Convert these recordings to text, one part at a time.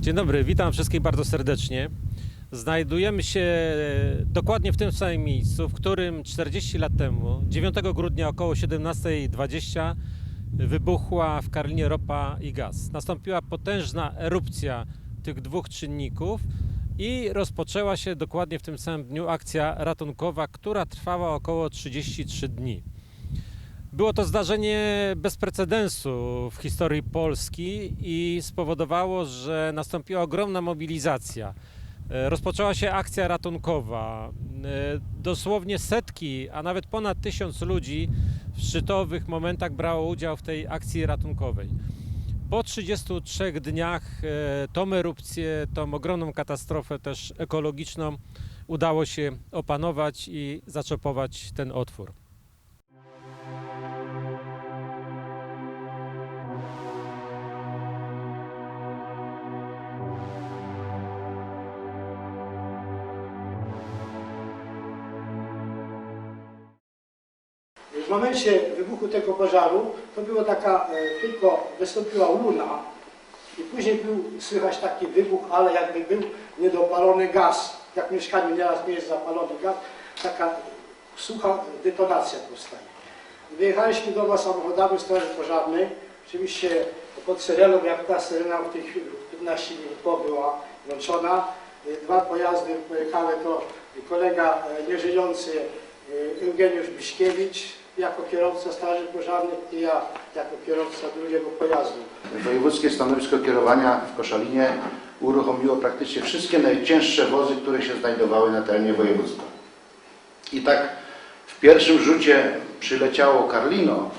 Dzień dobry, witam wszystkich bardzo serdecznie. Znajdujemy się dokładnie w tym samym miejscu, w którym 40 lat temu, 9 grudnia około 17.20 wybuchła w Karlinie ropa i gaz. Nastąpiła potężna erupcja tych dwóch czynników i rozpoczęła się dokładnie w tym samym dniu akcja ratunkowa, która trwała około 33 dni. Było to zdarzenie bez precedensu w historii Polski i spowodowało, że nastąpiła ogromna mobilizacja. E, Rozpoczęła się akcja ratunkowa. E, Dosłownie setki, a nawet ponad tysiąc ludzi w szczytowych momentach brało udział w tej akcji ratunkowej. Po 33 dniach e, tą erupcję, tą ogromną katastrofę też ekologiczną udało się opanować i zaczepować ten otwór. W momencie wybuchu tego pożaru to była taka, e, tylko wystąpiła łuna i później był słychać taki wybuch, ale jakby był niedopalony gaz. Jak w mieszkaniu nieraz nie jest zapalony gaz, taka sucha detonacja powstaje. Wyjechaliśmy do Was samochodami Straży Pożarnej, oczywiście pod syreną, jak ta syrena w chwili 15 minut po była włączona. E, Dwa pojazdy pojechały, to kolega e, nieżyjący Eugeniusz Biśkiewicz jako kierowca Straży Pożarnej i ja jako kierowca drugiego pojazdu. Wojewódzkie stanowisko kierowania w Koszalinie uruchomiło praktycznie wszystkie najcięższe wozy, które się znajdowały na terenie województwa. I tak w pierwszym rzucie przyleciało Karlino,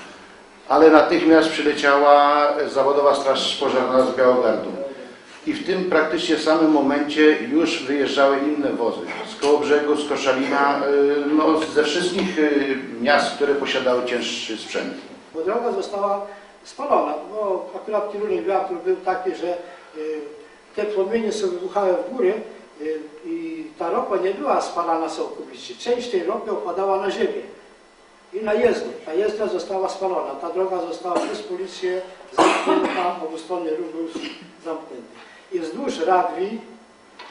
ale natychmiast przyleciała zawodowa straż pożarna z Białogardu. I w tym praktycznie samym momencie już wyjeżdżały inne wozy. Z Kołobrzegu, z Koszalina, y, no, ze wszystkich y, miast, które posiadały cięższy sprzęt. Bo droga została spalona, bo akurat kierunek wiatru był taki, że y, te płomienie sobie wybuchały w góry y, i ta ropa nie była spalana całkowicie. Część tej ropy opadała na ziemię i na jezdnię. Ta jezdnia została spalona. Ta droga została przez policję zamknięta, obustronny ruch był zamknięty. I wzdłuż Radwi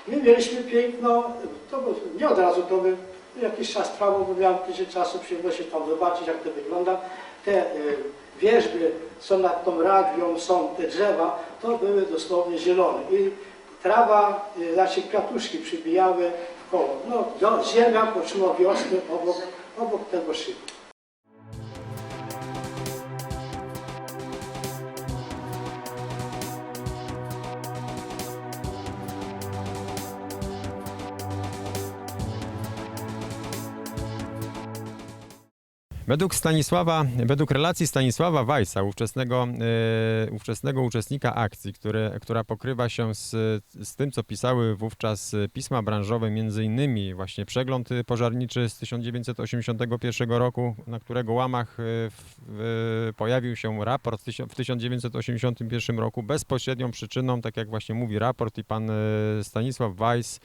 my mieliśmy piękno, to nie od razu to by jakiś czas trwało, bo miałem tydzień czasu przyjemności tam zobaczyć, jak to wygląda. Te y, wierzby, co nad tą radwią są, te drzewa, to były dosłownie zielone. I trawa, y, znaczy kwiatuszki przybijały w koło. No, ziemia poczuła wiosnę obok, obok tego szybu. Według Stanisława, według relacji Stanisława Weissa, ówczesnego, e, ówczesnego uczestnika akcji, który, która pokrywa się z, z tym, co pisały wówczas pisma branżowe, między innymi właśnie przegląd pożarniczy z 1981 roku, na którego łamach e, w, w, pojawił się raport w tysio- w 1981 roku. Bezpośrednią przyczyną, tak jak właśnie mówi raport i pan e, Stanisław Weiss,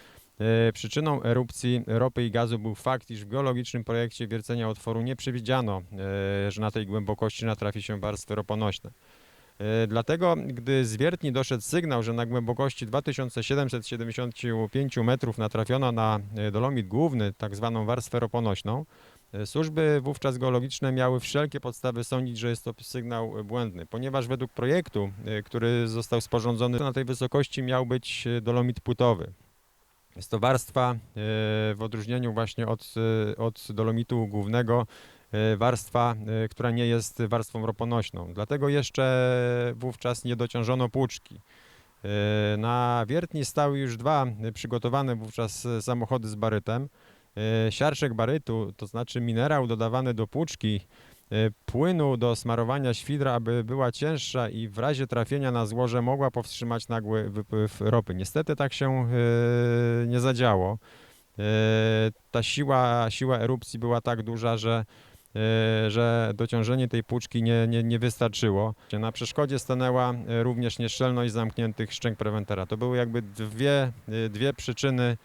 Przyczyną erupcji ropy i gazu był fakt, iż w geologicznym projekcie wiercenia otworu nie przewidziano, e, że na tej głębokości natrafi się warstwy roponośne. E, Dlatego, gdy z wiertni doszedł sygnał, że na głębokości 2775 metrów natrafiono na e, dolomit główny, tak zwaną warstwę roponośną, e, służby wówczas geologiczne miały wszelkie podstawy sądzić, że jest to sygnał błędny, ponieważ według projektu, e, który został sporządzony na tej wysokości, miał być e, dolomit płytowy. Jest to warstwa e, w odróżnieniu właśnie od, e, od dolomitu głównego, e, warstwa, która nie jest warstwą roponośną. Dlatego jeszcze wówczas nie dociążono płuczki. Na wiertni stały już dwa przygotowane wówczas samochody z barytem. Siarczek barytu, to znaczy minerał dodawany do płuczki, płynu do smarowania świdra, aby była cięższa i w razie trafienia na złoże mogła powstrzymać nagły wypływ ropy. Niestety tak się e, nie zadziało. E, Ta siła, siła erupcji była tak duża, że, że dociążenie tej płuczki nie, nie, nie wystarczyło. Na przeszkodzie stanęła również nieszczelność zamkniętych szczęk prewentera. To były jakby dwie, dwie przyczyny,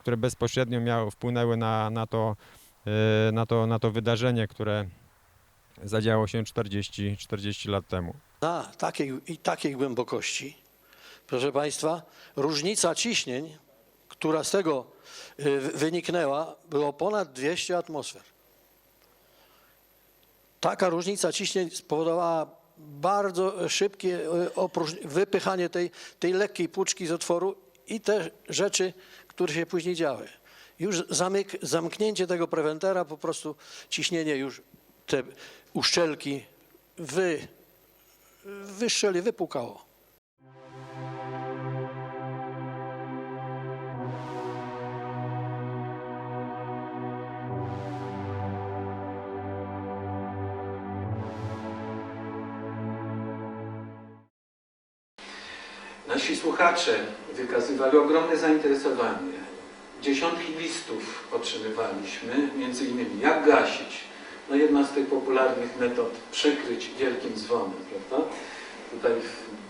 które bezpośrednio miały, wpłynęły na, na, to, na, to, na to wydarzenie, które zadziało się 40, 40 lat temu. Na takiej i takiej głębokości proszę Państwa, różnica ciśnień, która z tego y, wyniknęła, było ponad 200 atmosfer. Taka różnica ciśnień spowodowała bardzo szybkie y, wypychanie tej, tej lekkiej płuczki z otworu i te rzeczy, które się później działy. Już zamyk, zamknięcie tego prewentera, po prostu ciśnienie już, te uszczelki wy, wyszczeli, wypukało. Nasi słuchacze wykazywali ogromne zainteresowanie. Dziesiątki listów otrzymywaliśmy, między innymi jak gasić. No jedna z tych popularnych metod przykryć wielkim dzwonem, prawda? Tutaj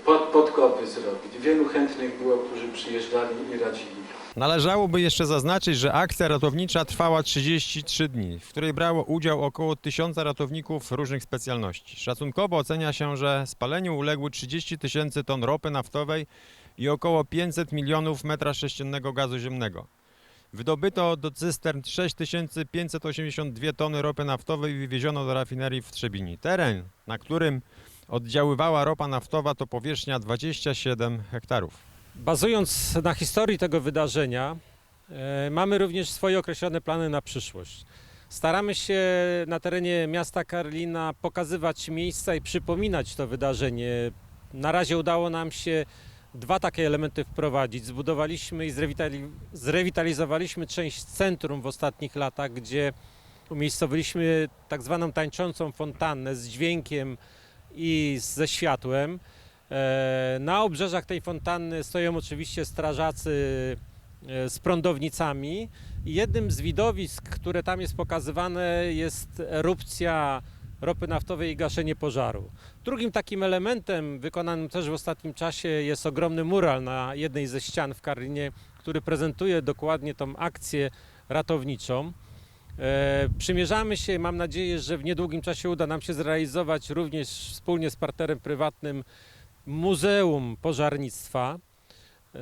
pod, podkopy zrobić. Wielu chętnych było, którzy przyjeżdżali i radzili. Należałoby jeszcze zaznaczyć, że akcja ratownicza trwała 33 dni, w której brało udział około 1000 ratowników różnych specjalności. Szacunkowo ocenia się, że spaleniu uległy 30 tysięcy ton ropy naftowej i około 500 milionów metra sześciennego gazu ziemnego. Wydobyto do cystern 6582 tony ropy naftowej i wywieziono do rafinerii w Trzebini. Teren, na którym oddziaływała ropa naftowa to powierzchnia 27 hektarów. Bazując na historii tego wydarzenia, e, mamy również swoje określone plany na przyszłość. Staramy się na terenie miasta Karlina pokazywać miejsca i przypominać to wydarzenie. Na razie udało nam się dwa takie elementy wprowadzić. Zbudowaliśmy i zrewitali- zrewitalizowaliśmy część centrum w ostatnich latach, gdzie umiejscowiliśmy tak zwaną tańczącą fontannę z dźwiękiem i ze światłem. E, Na obrzeżach tej fontanny stoją oczywiście strażacy e, z prądownicami. Jednym z widowisk, które tam jest pokazywane, jest erupcja ropy naftowej i gaszenie pożaru. Drugim takim elementem, wykonanym też w ostatnim czasie, jest ogromny mural na jednej ze ścian w Karlinie, który prezentuje dokładnie tą akcję ratowniczą. E, Przymierzamy się, mam nadzieję, że w niedługim czasie uda nam się zrealizować również wspólnie z partnerem prywatnym Muzeum Pożarnictwa, e,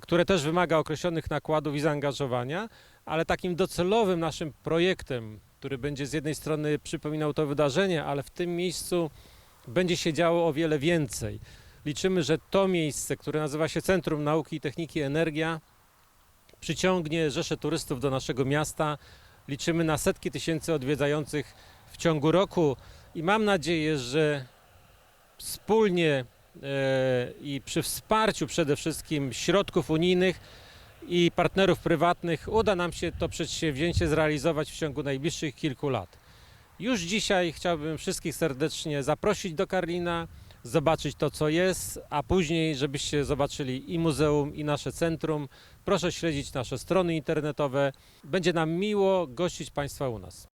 które też wymaga określonych nakładów i zaangażowania, ale takim docelowym naszym projektem, który będzie z jednej strony przypominał to wydarzenie, ale w tym miejscu będzie się działo o wiele więcej. Liczymy, że to miejsce, które nazywa się Centrum Nauki i Techniki Energia, przyciągnie rzesze turystów do naszego miasta. Liczymy na setki tysięcy odwiedzających w ciągu roku i mam nadzieję, że wspólnie e, i przy wsparciu przede wszystkim środków unijnych i partnerów prywatnych uda nam się to przedsięwzięcie zrealizować w ciągu najbliższych kilku lat. Już dzisiaj chciałbym wszystkich serdecznie zaprosić do Karlina, zobaczyć to, co jest, a później, żebyście zobaczyli i muzeum, i nasze centrum. Proszę śledzić nasze strony internetowe. Będzie nam miło gościć Państwa u nas.